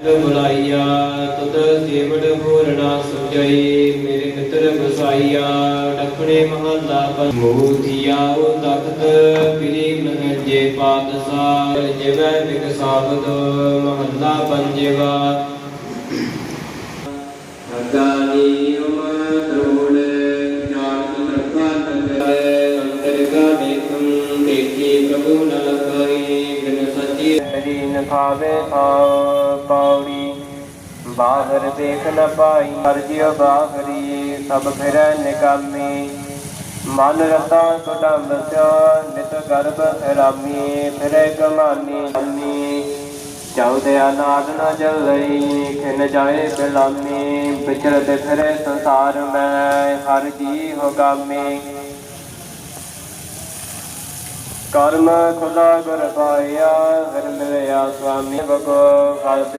ਬੁਲਾਈਆ ਤੁਧ ਸੇਵੜ ਪੂਰਣਾ ਸੁਜਈ ਮੇਰੇ ਮਿੱਤਰ ਬਸਾਈਆ ਡਖਣੇ ਮਹੱਲਾ ਪਰ ਮੂਥੀਆ ਉਹ ਤਖਤ ਪਿਲੀ ਮਹਜੇ ਪਾਤਸ਼ਾਹ, ਜਿਵੈ ਬਿਕ ਸਾਬਤ ਮਹੱਲਾ ਪੰਜਵਾ। ਅਗਾਨੀ ਉਮ ਦਰੋੜ ਜਾਨ ਤਰਪਾ ਨਗਰੇ ਅੰਤਰ ਕਾ ਦੇਖਮ ਦੇਖੀ ਪ੍ਰਭੂ ਨ ਲਗਾਈ ਬਿਨ ਸੱਚੀ ਹਰੀ ਨ ਖਾਵੇ ਥਾਉ ਪੌੜੀ ਬਾਹਰ ਦੇਖ ਨ ਪਾਈ ਅਰਜਿਓ ਬਾਹਰੀ, ਸਭ ਫਿਰੈ ਨਿਕਾਮੀ ਮਨ ਰਤਾ ਕੁਟੰਬ ਸਿਓ ਨਿਤ ਗਰਭ ਰਾਮੀ, ਫਿਰੇ ਗਮਾਨੀ ਅੰਮੀ ਚਾਉਦੇ ਅਨਾਦ ਨ ਜਲਈ, ਖਿਨ ਜਾਏ ਬਿਲਾਮੀ। ਵਿਚਰਦੇ ਫਿਰੇ ਸੰਸਾਰ ਮੈਂ, ਹਰ ਜੀ ਹੋ ਗਾਮੀ। ਕਰਮ ਖੁਦਾ ਗੁਰ ਪਾਇਆ ਹਰ ਮਿਲਿਆ ਸੁਆਮੀ ਬਗੋ